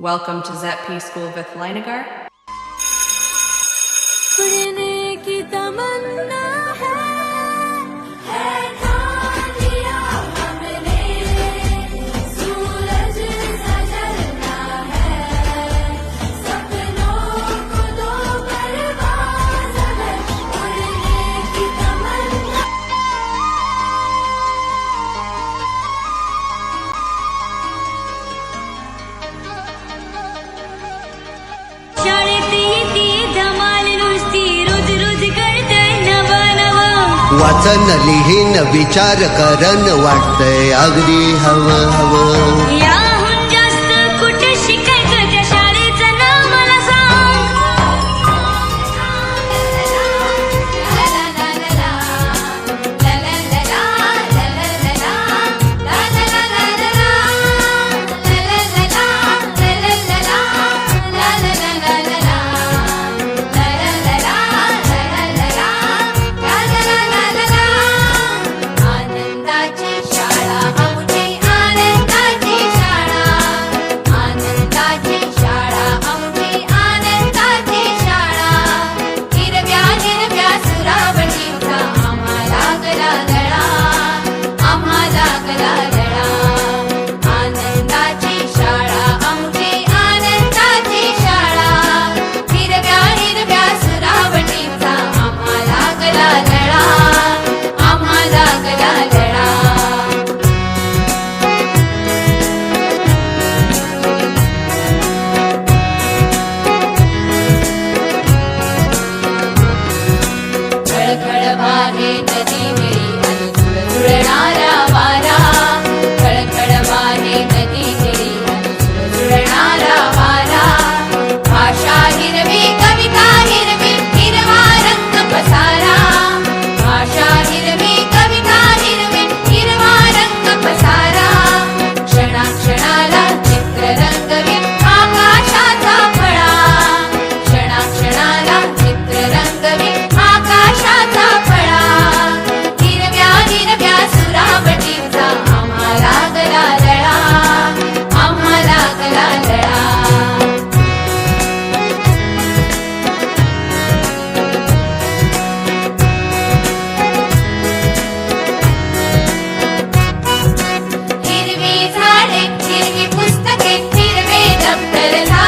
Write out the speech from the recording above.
Welcome to ZP School Vithleinagar. वाचन लिहीन विचार करन वाटतय. अगदी हवं हवं. at a time.